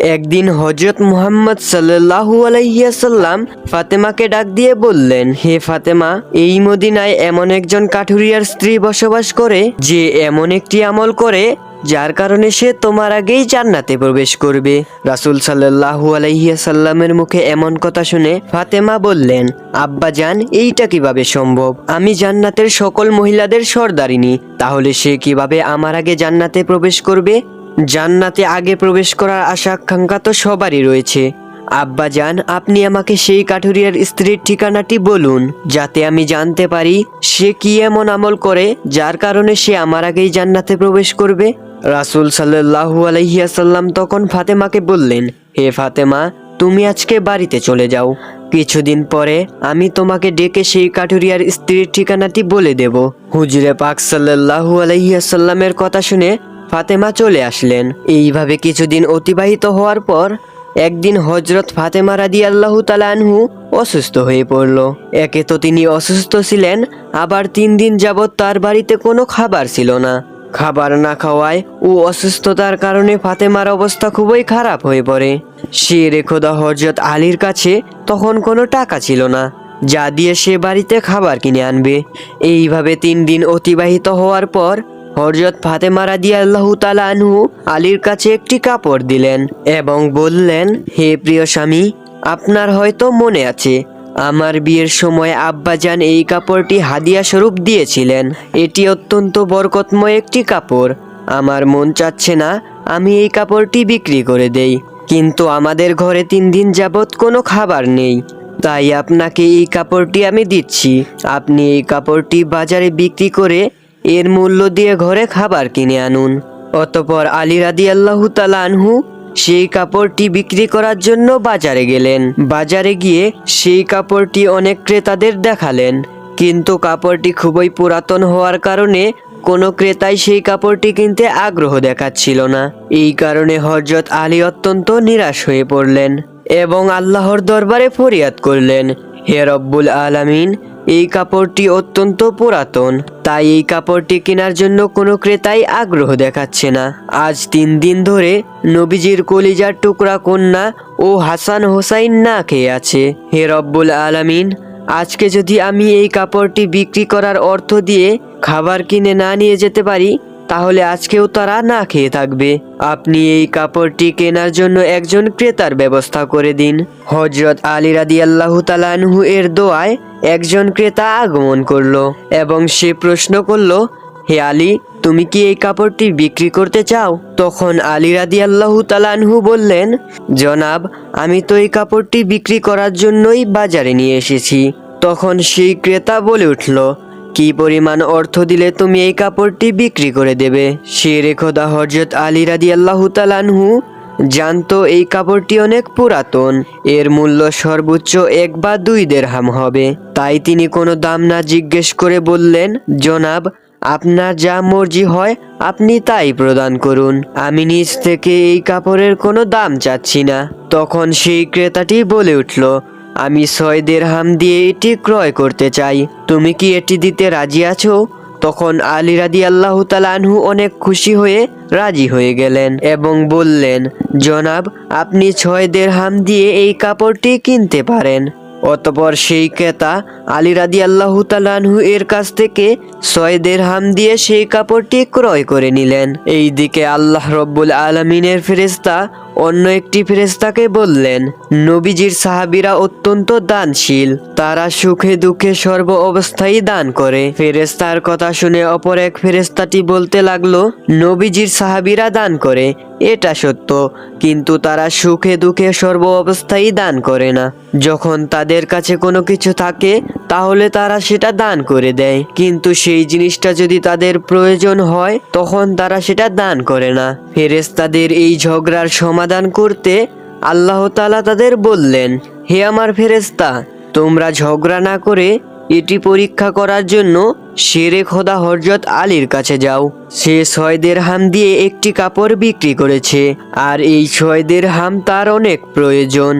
একদিন হজরত মুহাম্মদ সাল্লাহু আলাইসাল্লাম ফাতেমাকে ডাক দিয়ে বললেন, হে ফাতেমা, এই মদিনায় এমন একজন কাঠুরিয়ার স্ত্রী বসবাস করে যে এমন একটি আমল করে যার কারণে সে তোমার আগেই জান্নাতে প্রবেশ করবে। রাসুল সাল্লাহু আলাইসাল্লামের মুখে এমন কথা শুনে ফাতেমা বললেন, আব্বা জান, এইটা কীভাবে সম্ভব? আমি জান্নাতের সকল মহিলাদের সর্দারিনী, তাহলে সে কীভাবে আমার আগে জান্নাতে প্রবেশ করবে? জান্নাতে আগে প্রবেশ করার আশা আকাঙ্ক্ষা তো সবারই রয়েছে। আব্বা জান আপনি আমাকে সেই কাঠুরিয়ার স্ত্রীর ঠিকানাটি বলুন, যাতে আমি জানতে পারি সে কি এমন আমল করে, যার কারণে সে আমার আগেই জান্নাতে প্রবেশ করবে। রাসুল সাল্লাহু আলহিয়াসাল্লাম তখন ফাতেমাকে বললেন, হে ফাতেমা, তুমি আজকে বাড়িতে চলে যাও। কিছুদিন পরে আমি তোমাকে ডেকে সেই কাঠুরিয়ার স্ত্রীর ঠিকানাটি বলে দেব। হুজুরে পাক সাল্লাহু আলহিয়াসাল্লামের কথা শুনে ফাতেমা চলে আসলেন। এইভাবে কিছুদিন অতিবাহিত হওয়ার পর একদিন হজরত ফাতেমা রাদি আল্লাহ আনহু অসুস্থ হয়ে পড়ল। একে তো তিনি অসুস্থ ছিলেন, আবার তিন দিন যাবৎ তার বাড়িতে কোনো খাবার ছিল না। খাবার না খাওয়ায় ও অসুস্থতার কারণে ফাতেমার অবস্থা খুবই খারাপ হয়ে পড়ে। সে রেখোদা হজরত আলীর কাছে তখন কোনো টাকা ছিল না, যা দিয়ে সে বাড়িতে খাবার কিনে আনবে। এইভাবে তিন দিন অতিবাহিত হওয়ার পর হরজত ফাতেমা রাদি আল্লাহ আনহু আলীর কাছে একটি কাপড় দিলেন এবং বললেন, হে প্রিয় স্বামী, আপনার হয়তো মনে আছে, আমার বিয়ের সময় আব্বাজান এই কাপড়টি হাদিয়া স্বরূপ দিয়েছিলেন। এটি অত্যন্ত বরকতময় একটি কাপড়। আমার মন চাচ্ছে না আমি এই কাপড়টি বিক্রি করে দেই। কিন্তু আমাদের ঘরে তিন দিন যাবৎ কোনো খাবার নেই। তাই আপনাকে এই কাপড়টি আমি দিচ্ছি। আপনি এই কাপড়টি বাজারে বিক্রি করে এর মূল্য দিয়ে ঘরে খাবার কিনে আনুন। অতপর আলী রাদি আল্লাহ আনহু সেই কাপড়টি বিক্রি করার জন্য বাজারে গেলেন। বাজারে গিয়ে সেই কাপড়টি অনেক ক্রেতাদের দেখালেন। কিন্তু কাপড়টি খুবই পুরাতন হওয়ার কারণে কোনো ক্রেতাই সেই কাপড়টি কিনতে আগ্রহ দেখাচ্ছিল না। এই কারণে হজরত আলী অত্যন্ত নিরাশ হয়ে পড়লেন এবং আল্লাহর দরবারে ফরিয়াদ করলেন, হে রব্বুল আলামিন এই কাপড়টি অত্যন্ত পুরাতন, তাই এই কাপড়টি কেনার জন্য কোনো ক্রেতাই আগ্রহ দেখাচ্ছে না। আজ তিন দিন ধরে নবীজির কলিজার টুকরা কন্যা ও হাসান হোসাইন না খেয়ে আছে। হে রব্বুল আলামিন, আজকে যদি আমি এই কাপড়টি বিক্রি করার অর্থ দিয়ে খাবার কিনে না নিয়ে যেতে পারি তাহলে আজকেও তারা না খেয়ে থাকবে। আপনি এই কাপড়টি কেনার জন্য একজন ক্রেতার ব্যবস্থা করে দিন। হজরত আলী রাদি আল্লাহ তালানহু এর দোয়ায় একজন ক্রেতা আগমন করল এবং সে প্রশ্ন করল, হে আলী, তুমি কি এই কাপড়টি বিক্রি করতে চাও? তখন আলী রাদি আল্লাহ তালানহু বললেন, জনাব, আমি তো এই কাপড়টি বিক্রি করার জন্যই বাজারে নিয়ে এসেছি। তখন সেই ক্রেতা বলে উঠল কি পরিমাণ অর্থ দিলে তুমি এই কাপড়টি বিক্রি করে দেবে? সে রেখোদা হজরত আলী রাদি আল্লাহ তালানহু জানতো এই কাপড়টি অনেক পুরাতন। এর মূল্য সর্বোচ্চ এক বা দুই দেড়হাম হবে। তাই তিনি কোনো দাম না জিজ্ঞেস করে বললেন, জনাব, আপনার যা মর্জি হয়, আপনি তাই প্রদান করুন। আমি নিজ থেকে এই কাপড়ের কোনো দাম চাচ্ছি না। তখন সেই ক্রেতাটি বলে উঠল আমি ছয় দেড়হাম দিয়ে এটি ক্রয় করতে চাই। তুমি কি এটি দিতে রাজি আছো? তখন আলী রাদি আল্লাহ আনহু অনেক খুশি হয়ে রাজি হয়ে গেলেন এবং বললেন, জনাব, আপনি ছয় দেড়হাম দিয়ে এই কাপড়টি কিনতে পারেন। অতপর সেই ক্রেতা আলী রাদি আল্লাহ তালানহু এর কাছ থেকে ছয় দেড়হাম দিয়ে সেই কাপড়টি ক্রয় করে নিলেন। এই দিকে আল্লাহ রব্বুল আলমিনের ফেরেস্তা অন্য একটি ফেরেস্তাকে বললেন, নবীজির সাহাবিরা অত্যন্ত দানশীল। তারা সুখে দুঃখে সর্ব অবস্থায় দান করে। ফেরেস্তার কথা শুনে অপর এক ফেরেস্তাটি বলতে লাগল, নবীজির সাহাবিরা দান করে, এটা সত্য। কিন্তু তারা সুখে দুঃখে সর্ব অবস্থায় দান করে না। যখন তাদের কাছে কোনো কিছু থাকে, তাহলে তারা সেটা দান করে দেয়। কিন্তু সেই জিনিসটা যদি তাদের প্রয়োজন হয়, তখন তারা সেটা দান করে না। ফেরেস্তাদের এই ঝগড়ার সমাধান করতে আল্লাহ তালা তাদের বললেন, হে আমার ফেরেস্তা তোমরা ঝগড়া না করে এটি পরীক্ষা করার জন্য শেরে খোদা হরজত আলীর কাছে যাও। সে ছয়দের হাম দিয়ে একটি কাপড় বিক্রি করেছে, আর এই ছয়দের হাম তার অনেক প্রয়োজন।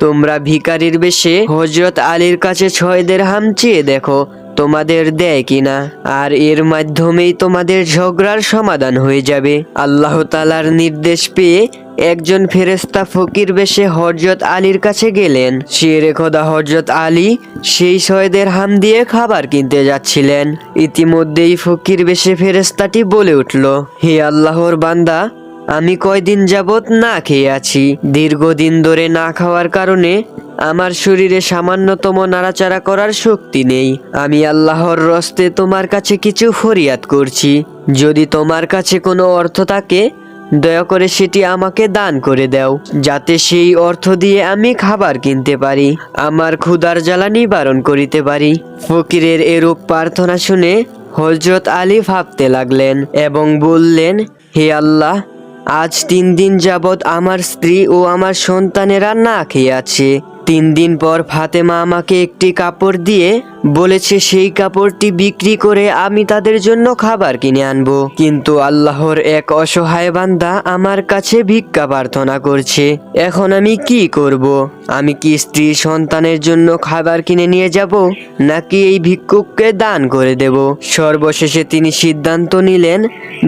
তোমরা ভিকারির বেশে হজরত আলীর কাছে ছয়দের হাম চেয়ে দেখো তোমাদের দেয় কিনা? আর এর মাধ্যমেই তোমাদের ঝগড়ার সমাধান হয়ে যাবে। আল্লাহ তালার নির্দেশ পেয়ে একজন ফেরেস্তা ফকির বেশে হজরত আলীর কাছে গেলেন। শেরে খোদা হজরত আলী সেই শয়েদের হাম দিয়ে খাবার কিনতে যাচ্ছিলেন। ইতিমধ্যেই ফকির বেশে ফেরেস্তাটি বলে উঠল, হে আল্লাহর বান্দা, আমি কয়দিন যাবৎ না খেয়ে আছি। দীর্ঘদিন ধরে না খাওয়ার কারণে আমার শরীরে সামান্যতম নাড়াচাড়া করার শক্তি নেই। আমি আল্লাহর রস্তে তোমার কাছে কিছু ফরিয়াদ করছি। যদি তোমার কাছে কোনো অর্থ থাকে, দয়া করে সেটি আমাকে দান করে দাও, যাতে সেই অর্থ দিয়ে আমি খাবার কিনতে পারি, আমার ক্ষুধার জ্বালা নিবারণ করিতে পারি। ফকিরের এরূপ প্রার্থনা শুনে হজরত আলী ভাবতে লাগলেন এবং বললেন, হে আল্লাহ, আজ তিন দিন যাবৎ আমার স্ত্রী ও আমার সন্তানেরা না খেয়ে আছে। তিন দিন পর ফাতেমা আমাকে একটি কাপড় দিয়ে বলেছে, সেই কাপড়টি বিক্রি করে আমি তাদের জন্য খাবার কিনে আনব। কিন্তু আল্লাহর এক অসহায় বান্দা আমার কাছে ভিক্ষা প্রার্থনা করছে, এখন আমি কি করব? আমি কি স্ত্রী সন্তানের জন্য খাবার কিনে নিয়ে যাব, নাকি এই ভিক্ষুককে দান করে দেব? সর্বশেষে তিনি সিদ্ধান্ত নিলেন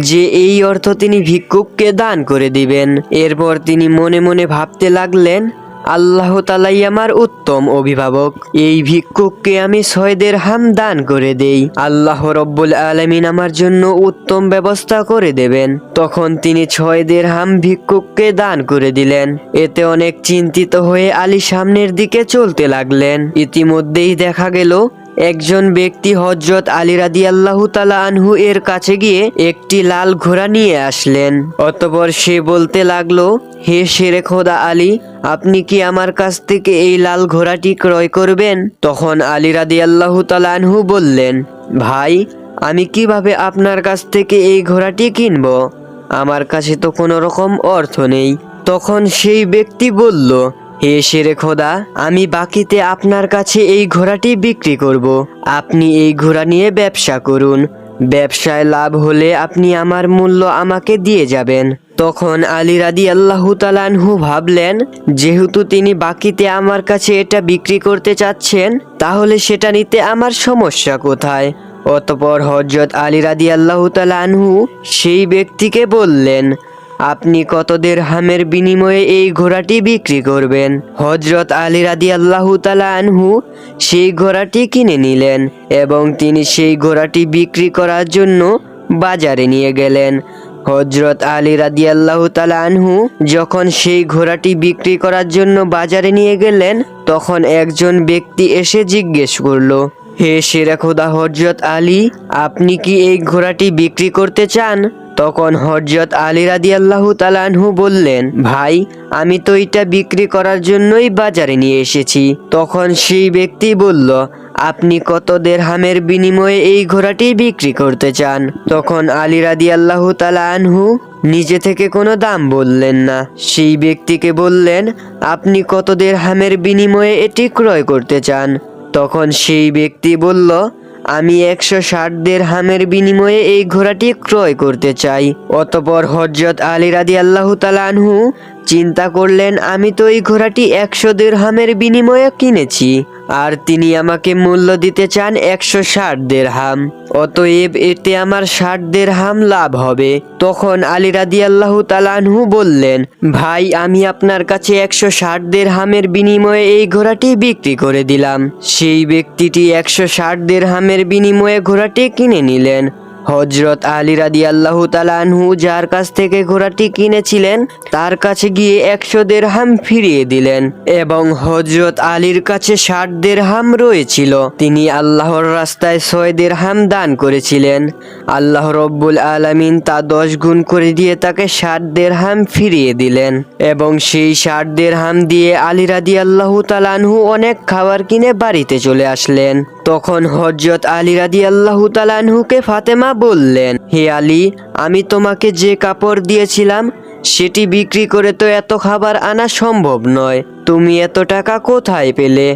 যে এই অর্থ তিনি ভিক্ষুককে দান করে দিবেন। এরপর তিনি মনে মনে ভাবতে লাগলেন আল্লাহ তালাই আমার উত্তম অভিভাবক। এই ভিক্ষুককে আমি ছয়দের হাম দান করে দেই। আল্লাহ রব্বুল আলমিন আমার জন্য উত্তম ব্যবস্থা করে দেবেন। তখন তিনি ছয়দের হাম ভিক্ষুককে দান করে দিলেন। এতে অনেক চিন্তিত হয়ে আলী সামনের দিকে চলতে লাগলেন। ইতিমধ্যেই দেখা গেল একজন ব্যক্তি হজরত আলী রাদি আল্লাহ তালা আনহু এর কাছে গিয়ে একটি লাল ঘোড়া নিয়ে আসলেন। অতপর সে বলতে লাগল, হে শেরে খোদা আলী, আপনি কি আমার কাছ থেকে এই লাল ঘোড়াটি ক্রয় করবেন? তখন আলী রাদি আল্লাহ তালা আনহু বললেন, ভাই, আমি কীভাবে আপনার কাছ থেকে এই ঘোড়াটি কিনব? আমার কাছে তো কোনো রকম অর্থ নেই। তখন সেই ব্যক্তি বলল হে শেরে খোদা, আমি বাকিতে আপনার কাছে এই ঘোড়াটি বিক্রি করব। আপনি এই ঘোড়া নিয়ে ব্যবসা করুন। ব্যবসায় লাভ হলে আপনি আমার মূল্য আমাকে দিয়ে যাবেন। তখন আলী রাদি আল্লাহ তালানহু ভাবলেন, যেহেতু তিনি বাকিতে আমার কাছে এটা বিক্রি করতে চাচ্ছেন, তাহলে সেটা নিতে আমার সমস্যা কোথায়? অতপর হজরত আলী রাদি আল্লাহ তালানহু সেই ব্যক্তিকে বললেন আপনি কতদের হামের বিনিময়ে এই ঘোড়াটি বিক্রি করবেন? হজরত আলী রাদি আল্লাহু তালা আনহু সেই ঘোড়াটি কিনে নিলেন এবং তিনি সেই ঘোড়াটি বিক্রি করার জন্য বাজারে নিয়ে গেলেন। হজরত আলী রাদি আল্লাহ আনহু যখন সেই ঘোড়াটি বিক্রি করার জন্য বাজারে নিয়ে গেলেন, তখন একজন ব্যক্তি এসে জিজ্ঞেস করল, হে সেরা খোদা হজরত আলী, আপনি কি এই ঘোড়াটি বিক্রি করতে চান? তখন হজরত আলী রাদি আল্লাহ তালানহু বললেন, ভাই, আমি তো এটা বিক্রি করার জন্যই বাজারে নিয়ে এসেছি। তখন সেই ব্যক্তি বলল, আপনি কত দেড়হামের বিনিময়ে এই ঘোড়াটি বিক্রি করতে চান? তখন আলী রাদি আল্লাহ আনহু নিজে থেকে কোনো দাম বললেন না। সেই ব্যক্তিকে বললেন, আপনি কত দেড়হামের বিনিময়ে এটি ক্রয় করতে চান? তখন সেই ব্যক্তি বলল আমি একশো ষাট হামের বিনিময়ে এই ঘোড়াটি ক্রয় করতে চাই। অতপর হজরত আলী রাদি আল্লাহ আনহু চিন্তা করলেন, আমি তো এই ঘোড়াটি একশো হামের বিনিময়ে কিনেছি। আর তিনি আমাকে মূল্য দিতে চান একশো ষাট দের হাম অতএব এতে আমার ষাট দের হাম লাভ হবে। তখন আলী রাদি আল্লাহ তালানহু বললেন, ভাই, আমি আপনার কাছে একশো ষাট দের হামের বিনিময়ে এই ঘোড়াটি বিক্রি করে দিলাম। সেই ব্যক্তিটি একশো ষাট দের হামের বিনিময়ে ঘোড়াটি কিনে নিলেন। হজরত আলী রাদি আল্লাহ তালানহু যার কাছ থেকে ঘোড়াটি কিনেছিলেন, তার কাছে গিয়ে একশো দেড়হাম ফিরিয়ে দিলেন এবং হজরত আলীর কাছে ষাট দেড়হাম রয়েছিল। তিনি আল্লাহর রাস্তায় ছয় দেড়হাম দান করেছিলেন। আল্লাহ রব্বুল আলামিন তা দশ গুণ করে দিয়ে তাকে ষাট দেড়হাম ফিরিয়ে দিলেন এবং সেই ষাট দেড়হাম দিয়ে আলী রাদি আল্লাহ তালানহু অনেক খাবার কিনে বাড়িতে চলে আসলেন। তখন হজরত আলী রাদি আল্লাহ তালানহুকে ফাতেমা বললেন, হে আলী, আমি তোমাকে যে কাপড় দিয়েছিলাম, সেটি বিক্রি করে তো এত খাবার আনা সম্ভব নয়। তুমি এত টাকা কোথায় পেলে?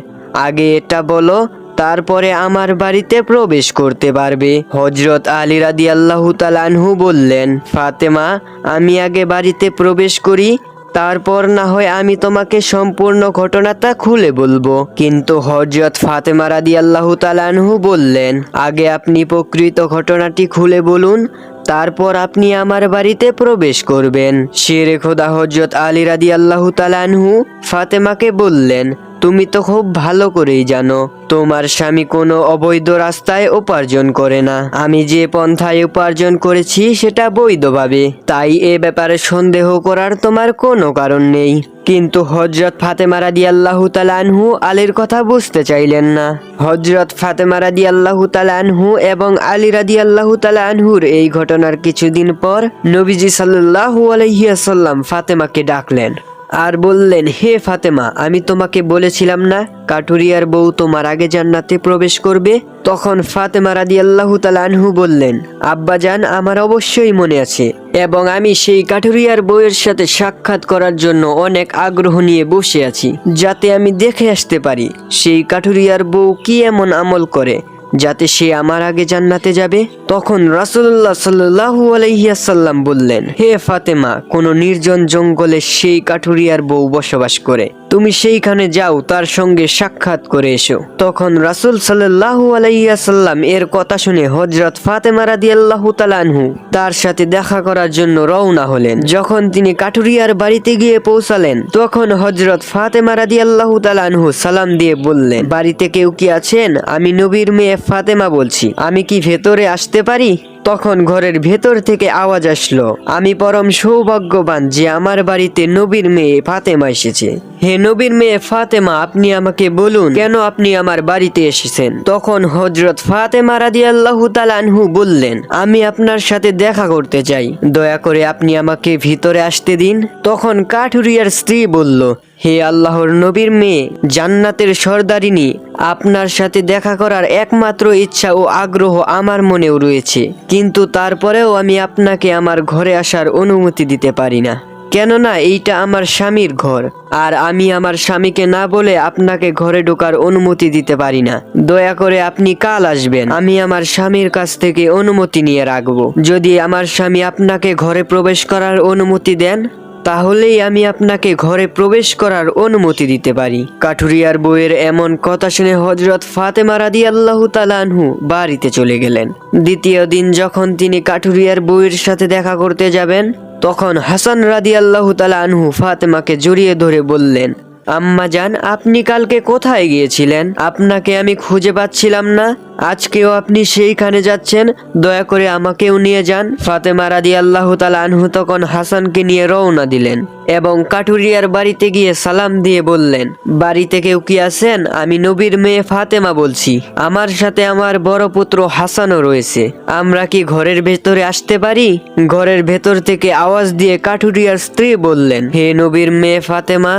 আগে এটা বলো, তারপরে আমার বাড়িতে প্রবেশ করতে পারবে। হজরত আলী রাদি আল্লাহ তালানহু বললেন, ফাতেমা, আমি আগে বাড়িতে প্রবেশ করি তারপর না হয় আমি তোমাকে সম্পূর্ণ ঘটনাটা খুলে বলব। কিন্তু হজরত ফাতেমা রাদি আল্লাহ তালানহু বললেন, আগে আপনি প্রকৃত ঘটনাটি খুলে বলুন, তারপর আপনি আমার বাড়িতে প্রবেশ করবেন। শেরে খোদা হজরত আলী রাদি আল্লাহ তালানহু ফাতেমাকে বললেন তুমি তো খুব ভালো করেই জানো, তোমার স্বামী কোনো অবৈধ রাস্তায় উপার্জন করে না। আমি যে পন্থায় উপার্জন করেছি সেটা বৈধভাবে। তাই এ ব্যাপারে সন্দেহ করার তোমার কোনো কারণ নেই। কিন্তু হজরত ফাতেমা রাদি আল্লাহ তালানহু আলীর কথা বুঝতে চাইলেন না। হজরত ফাতেমা রাদি আল্লাহ তালানহু এবং আলী রাদি আল্লাহ তালানহুর এই ঘটনার কিছুদিন পর নবীজি সাল্লাহু আলহিয়াসাল্লাম ফাতেমাকে ডাকলেন। আর বললেন, হে ফাতেমা, আমি তোমাকে বলেছিলাম না কাঠুরিয়ার বউ তোমার আগে জান্নাতে প্রবেশ করবে? তখন ফাতেমা রাদি আল্লাহ আনহু বললেন, আব্বাজান, আমার অবশ্যই মনে আছে এবং আমি সেই কাঠুরিয়ার বউয়ের সাথে সাক্ষাৎ করার জন্য অনেক আগ্রহ নিয়ে বসে আছি, যাতে আমি দেখে আসতে পারি সেই কাঠুরিয়ার বউ কি এমন আমল করে। যাতে সে আমার আগে জান্নাতে যাবে, তখন রাসুল্লাহ সাল্লু আলহিয়াসাল্লাম বললেন, হে ফাতেমা, কোন নির্জন জঙ্গলে সেই কাঠুরিয়ার বউ বসবাস করে। তুমি সেইখানে যাও, তার সঙ্গে সাক্ষাৎ করে এসো। তখন রাসুল সাল্লাহু আলাইসাল্লাম এর কথা শুনে হজরত ফাতেমা রাদি আল্লাহ তালানহু তার সাথে দেখা করার জন্য রওনা হলেন। যখন তিনি কাঠুরিয়ার বাড়িতে গিয়ে পৌঁছালেন, তখন হজরত ফাতেমা রাদি আল্লাহ তালানহু সালাম দিয়ে বললেন, বাড়িতে কেউ কি আছেন? আমি নবীর মেয়ে ফাতেমা বলছি। আমি কি ভেতরে আসতে পারি? তখন ঘরের ভেতর থেকে আওয়াজ আসলো, আমি পরম সৌভাগ্যবান যে আমার বাড়িতে নবীর মেয়ে ফাতেমা এসেছে। হে নবীর মেয়ে ফাতেমা, আপনি আমাকে বলুন, কেন আপনি আমার বাড়িতে এসেছেন? তখন হজরত ফাতেমা রাদি আল্লাহ তালানহু বললেন, আমি আপনার সাথে দেখা করতে চাই। দয়া করে আপনি আমাকে ভিতরে আসতে দিন। তখন কাঠুরিয়ার স্ত্রী বলল হে আল্লাহর নবীর মেয়ে, জান্নাতের সর্দারিনী, আপনার সাথে দেখা করার একমাত্র ইচ্ছা ও আগ্রহ আমার মনেও রয়েছে। কিন্তু তারপরেও আমি আপনাকে আমার ঘরে আসার অনুমতি দিতে পারি না। কেননা এইটা আমার স্বামীর ঘর, আর আমি আমার স্বামীকে না বলে আপনাকে ঘরে ঢোকার অনুমতি দিতে পারি না। দয়া করে আপনি কাল আসবেন। আমি আমার স্বামীর কাছ থেকে অনুমতি নিয়ে রাখব। যদি আমার স্বামী আপনাকে ঘরে প্রবেশ করার অনুমতি দেন তাহলেই আমি আপনাকে ঘরে প্রবেশ করার অনুমতি দিতে পারি। কাঠুরিয়ার বইয়ের এমন কথা শুনে হজরত ফাতেমা রাদি আল্লাহ তালানহু বাড়িতে চলে গেলেন। দ্বিতীয় দিন যখন তিনি কাঠুরিয়ার বইয়ের সাথে দেখা করতে যাবেন, তখন হাসান রাদি আল্লাহ তালানহু ফাতেমাকে জড়িয়ে ধরে বললেন আম্মা জান, আপনি কালকে কোথায় গিয়েছিলেন? আপনাকে আমি খুঁজে পাচ্ছিলাম না। আজকেও আপনি সেইখানে যাচ্ছেন। দয়া করে আমাকেও নিয়ে যান। ফাতেমা রাদি আল্লাহ আনহু তখন হাসানকে নিয়ে রওনা দিলেন এবং কাঠুরিয়ার বাড়িতে গিয়ে সালাম দিয়ে বললেন, বাড়িতে কেউ কি আছেন? আমি নবীর মেয়ে ফাতেমা বলছি। আমার সাথে আমার বড় পুত্র হাসানও রয়েছে। আমরা কি ঘরের ভেতরে আসতে পারি? ঘরের ভেতর থেকে আওয়াজ দিয়ে কাঠুরিয়ার স্ত্রী বললেন, হে নবীর মেয়ে ফাতেমা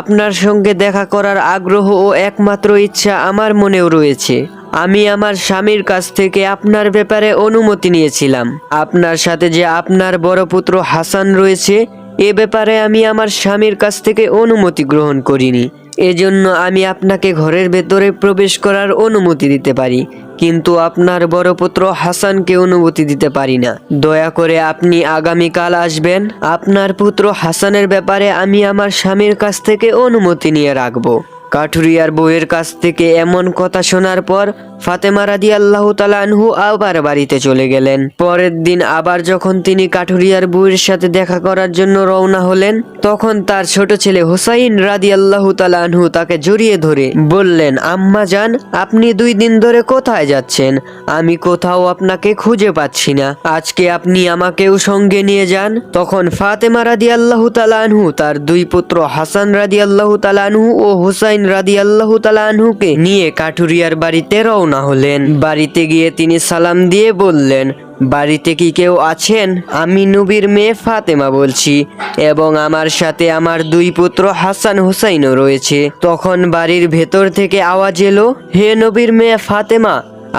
আপনার সঙ্গে দেখা করার আগ্রহ ও একমাত্র ইচ্ছা আমার মনেও রয়েছে। আমি আমার স্বামীর কাছ থেকে আপনার ব্যাপারে অনুমতি নিয়েছিলাম। আপনার সাথে যে আপনার বড় পুত্র হাসান রয়েছে, এ ব্যাপারে আমি আমার স্বামীর কাছ থেকে অনুমতি গ্রহণ করিনি। এজন্য আমি আপনাকে ঘরের ভেতরে প্রবেশ করার অনুমতি দিতে পারি, কিন্তু আপনার বড় পুত্র হাসানকে অনুমতি দিতে পারি না। দয়া করে আপনি আগামীকাল আসবেন, আপনার পুত্র হাসানের ব্যাপারে আমি আমার স্বামীর কাছ থেকে অনুমতি নিয়ে রাখব। কাঠুরিয়ার বউয়ের কাছ থেকে এমন কথা শোনার পর ফাতেমা রাদি আল্লাহ তালানহু আবার বাড়িতে চলে গেলেন। পরের দিন আবার যখন তিনি কাঠুরিয়ার বউয়ের সাথে দেখা করার জন্য রওনা হলেন, তখন তার ছোট ছেলে হুসাইন রাদি আল্লাহ তালানহু তাকে জড়িয়ে ধরে বললেন, আম্মা যান আপনি দুই দিন ধরে কোথায় যাচ্ছেন? আমি কোথাও আপনাকে খুঁজে পাচ্ছি না। আজকে আপনি আমাকেও সঙ্গে নিয়ে যান। তখন ফাতেমা রাদি আল্লাহ তালানহু তার দুই পুত্র হাসান রাদি আল্লাহ তালানহু ও হুসাইন রাদি আল্লাহ তালানহুকে নিয়ে কাঠুরিয়ার বাড়িতে রওনা হলেন। বাড়িতে গিয়ে তিনি সালাম দিয়ে বললেন, বাড়িতে কি কেউ আছেন? আমি নবীর মেয়ে ফাতেমা বলছি এবং আমার সাথে আমার দুই পুত্র হাসান হুসাইনও রয়েছে। তখন বাড়ির ভেতর থেকে আওয়াজ এলো, হে নবীর মেয়ে ফাতেমা,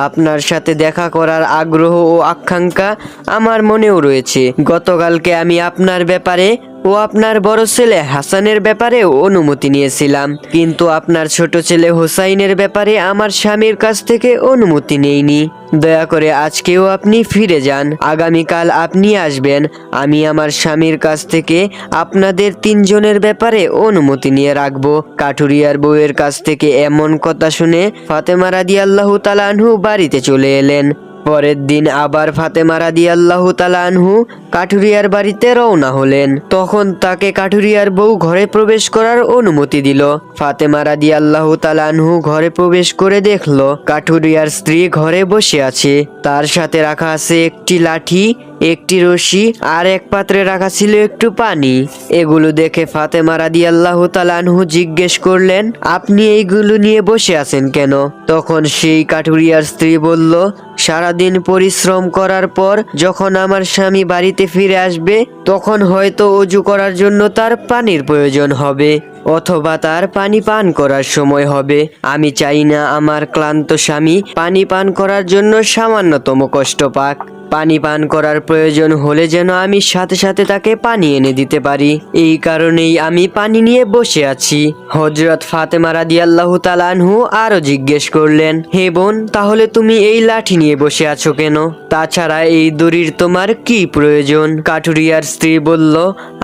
আপনার সাথে দেখা করার আগ্রহ ও আকাঙ্ক্ষা আমার মনেও রয়েছে। গতকালকে আমি আপনার ব্যাপারে ও আপনার বড় ছেলে হাসানের ব্যাপারে অনুমতি নিয়েছিলাম। কিন্তু আপনার ছোট ছেলে হোসাইনের ব্যাপারে আমার স্বামীর কাছ থেকে অনুমতি নেইনি। দয়া করে আজকেও আপনি ফিরে যান। আগামীকাল আপনি আসবেন। আমি আমার স্বামীর কাছ থেকে আপনাদের তিনজনের ব্যাপারে অনুমতি নিয়ে রাখব। কাঠুরিয়ার বউয়ের কাছ থেকে এমন কথা শুনে ফাতেমা রাদি আল্লাহ তালানহু বাড়িতে চলে এলেন। পরের দিন আবার ফাতেমা রাদি আল্লাহ তালানহু কাঠুরিয়ার বাড়িতে রওনা হলেন। তখন তাকে কাঠুরিয়ার বউ ঘরে প্রবেশ করার অনুমতি দিল। ফাতেমা রাদি আল্লাহ তালানহু ঘরে প্রবেশ করে দেখল কাঠুরিয়ার স্ত্রী ঘরে বসে আছে। তার সাথে রাখা আছে একটি লাঠি একটি রশি আর এক পাত্রে রাখা ছিল একটু পানি। এগুলো দেখে ফাতেমা রাদি আল্লাহ তালানহু জিজ্ঞেস করলেন, আপনি এইগুলো নিয়ে বসে আছেন কেন? তখন সেই কাঠুরিয়ার স্ত্রী বলল, সারাদিন পরিশ্রম করার পর যখন আমার স্বামী বাড়িতে ফিরে আসবে, তখন হয়তো অজু করার জন্য তার পানির প্রয়োজন হবে, অথবা তার পানি পান করার সময় হবে। আমি চাই না আমার ক্লান্ত স্বামী পানি পান করার জন্য সামান্যতম কষ্ট পাক। পানি পান করার প্রয়োজন হলে যেন আমি সাথে সাথে তাকে পানি এনে দিতে পারি। এই কারণেই আমি পানি নিয়ে বসে আছি। হজরত ফাতেমা রাদিয়াল্লাহু তালানহু আরও জিজ্ঞেস করলেন, হে বোন, তাহলে তুমি এই লাঠি নিয়ে বসে আছো কেন? তাছাড়া এই দড়ির তোমার কি প্রয়োজন? কাঠুরিয়ার স্ত্রী বলল,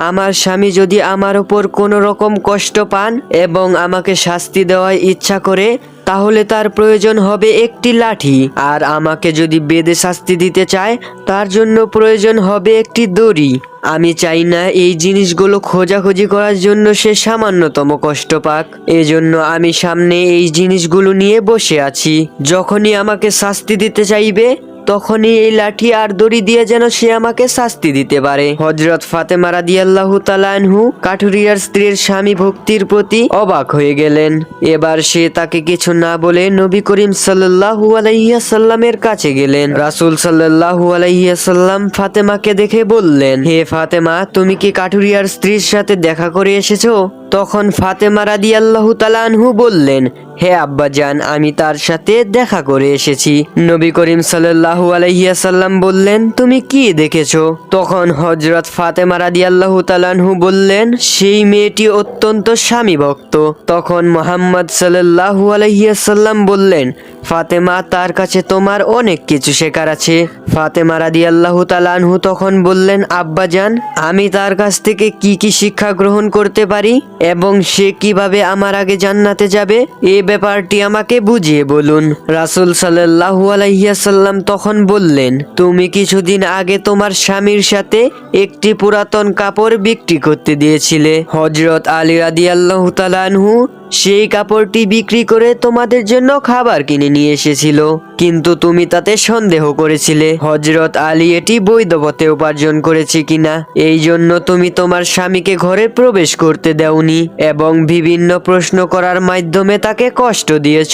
আমার স্বামী যদি আমার ওপর কোনো রকম কষ্ট পান এবং আমাকে শাস্তি দেওয়ার ইচ্ছা করে তাহলে তার প্রয়োজন হবে একটি লাঠি। আর আমাকে যদি বেদে শাস্তি দিতে চায়, তার জন্য প্রয়োজন হবে একটি দড়ি। আমি চাই না এই জিনিসগুলো খোঁজাখুঁজি করার জন্য সে সামান্যতম কষ্ট পাক। এজন্য আমি সামনে এই জিনিসগুলো নিয়ে বসে আছি। যখনই আমাকে শাস্তি দিতে চাইবে তখনই এই লাঠি আর দড়ি দিয়ে যেন সে আমাকে শাস্তি দিতে পারে। হজরত ফাতেমা রাদিয়াল্লাহু তালানহু কাঠুরিয়ার স্ত্রীর স্বামী ভক্তির প্রতি অবাক হয়ে গেলেন। এবার সে তাকে কিছু না বলে নবী করিম সাল্লাল্লাহু আলাইহিয়াসাল্লামের কাছে গেলেন। রাসূল সাল্লাল্লাহু আলাইহিয়াসাল্লাম ফাতেমাকে দেখে বললেন, হে ফাতেমা, তুমি কি কাঠুরিয়ার স্ত্রীর সাথে দেখা করে এসেছ? তখন ফাতেমা রাদিয়াল্লাহু তালানহু বললেন, হে আব্বাজান, আমি তার সাথে দেখা করে এসেছি। নবী করিম সাল্লাল্লাহু আলাইহিয়াসাল্লাম বললেন, তুমি কি দেখেছ? তখন হজরত ফাতেমা রাদিয়াল্লাহু তালানহু বললেন, সেই মেয়েটি অত্যন্ত স্বামী ভক্ত। তখন মোহাম্মদ সাল্লাল্লাহু আলাইহিয়াসাল্লাম বললেন, ফাতেমা, তার কাছে তোমার অনেক কিছু শেখার আছে। ফাতেমা রাদিয়াল্লাহু তালানহু তখন বললেন, আব্বাজান, আমি তার কাছ থেকে কি কি শিক্ষা গ্রহণ করতে পারি? এবং সে কীভাবে আমার আগে জান্নাতে যাবে? এ ব্যাপারটি আমাকে বুঝিয়ে বলুন। রাসূল সাল্লাল্লাহু আলাইহিয়াসাল্লাম তখন বললেন, তুমি কিছুদিন আগে তোমার স্বামীর সাথে একটি পুরাতন কাপড় বিক্রি করতে দিয়েছিলে। হজরত আলী রাদিয়াল্লাহু তালানহু সেই কাপড়টি বিক্রি করে তোমাদের জন্য খাবার কিনে নিয়ে এসেছিল। কিন্তু তুমি তাতে সন্দেহ করেছিলে হজরত আলী এটি বৈধ পথে উপার্জন করেছে কিনা। এই জন্য তুমি তোমার স্বামীকে ঘরে প্রবেশ করতে দেওনি, এবং বিভিন্ন প্রশ্ন করার মাধ্যমে তাকে কষ্ট দিয়েছ।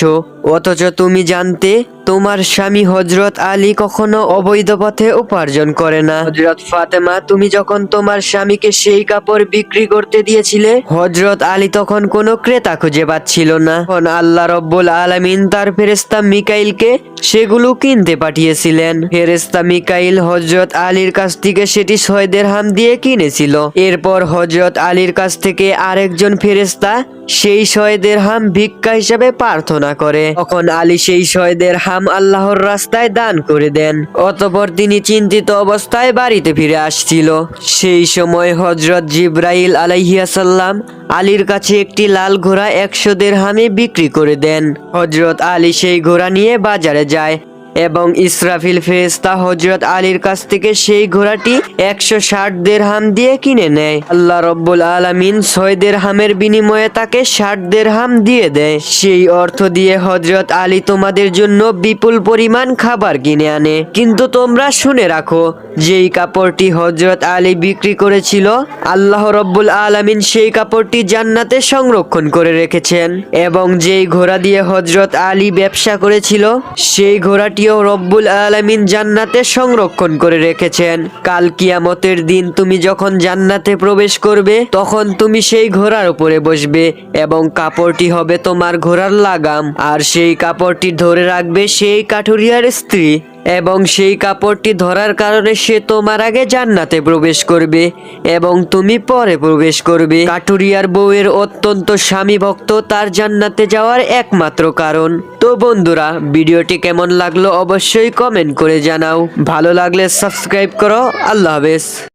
অথচ তুমি জানতে, তোমার স্বামী হজরত আলী কখনো অবৈধ পথে উপার্জন করে না। হজরত ফাতেমা, তুমি যখন তোমার স্বামীকে সেই কাপড় বিক্রি করতে দিয়েছিলে হজরত আলী তখন কোনো ক্রেতা খুঁজে পাচ্ছিল না। তখন আল্লাহ রব্বুল আলমিন তার ফেরেস্তা মিকাইলকে সেগুলো কিনতে পাঠিয়েছিলেন। ফেরেস্তা মিকাইল হজরত আলীর কাছ থেকে সেটি ছয় দেড়হাম দিয়ে কিনেছিল। এরপর হজরত আলীর কাছ থেকে আরেকজন ফেরেস্তা সেই ছয় হাম ভিক্ষা হিসাবে প্রার্থনা করে। তখন আলী সেই ছয় হাম আল্লাহর রাস্তায় দান করে দেন। অতপর তিনি চিন্তিত অবস্থায় বাড়িতে ফিরে আসছিল। সেই সময় হজরত জিব্রাইল আলাইহিয়াসাল্লাম আলীর কাছে একটি লাল ঘোড়া একশো দেড় দেড়হামে বিক্রি করে দেন। হজরত আলী সেই ঘোড়া নিয়ে বাজারে যায়। এবং ইসরাফিল ফেরেস্তা হজরত আলীর কাছ থেকে সেই ঘোড়াটি একশো ষাট দেড়হাম দিয়ে কিনে নেয়। আল্লাহ রব্বুল আলমিন ছয় দেড়হামের বিনিময়ে তাকে ষাট দেড়হাম দিয়ে দেয়। সেই অর্থ দিয়ে হজরত আলী তোমাদের জন্য বিপুল পরিমাণ খাবার কিনে আনে। কিন্তু তোমরা শুনে রাখো, যেই কাপড়টি হজরত আলী বিক্রি করেছিল, আল্লাহ রব্বুল আলমিন সেই কাপড়টি জান্নাতে সংরক্ষণ করে রেখেছেন। এবং যেই ঘোড়া দিয়ে হজরত আলী ব্যবসা করেছিল, সেই ঘোড়াটিও রব্বুল আলমিন জান্নাতে সংরক্ষণ করে রেখেছেন। কাল কিয়ামতের দিন তুমি যখন জান্নাতে প্রবেশ করবে, তখন তুমি সেই ঘোড়ার উপরে বসবে এবং কাপড়টি হবে তোমার ঘোড়ার লাগাম। আর সেই কাপড়টি ধরে রাখবে সেই কাঠুরিয়ার স্ত্রী। এবং সেই কাপড়টি ধরার কারণে সে তোমার আগে জান্নাতে প্রবেশ করবে এবং তুমি পরে প্রবেশ করবে। কাটুরিয়ার বউয়ের অত্যন্ত স্বামী ভক্ত তার জান্নাতে যাওয়ার একমাত্র কারণ। তো বন্ধুরা, ভিডিওটি কেমন লাগল অবশ্যই কমেন্ট করে জানাও। ভালো লাগলে সাবস্ক্রাইব করো। আল্লাহ হাফেজ।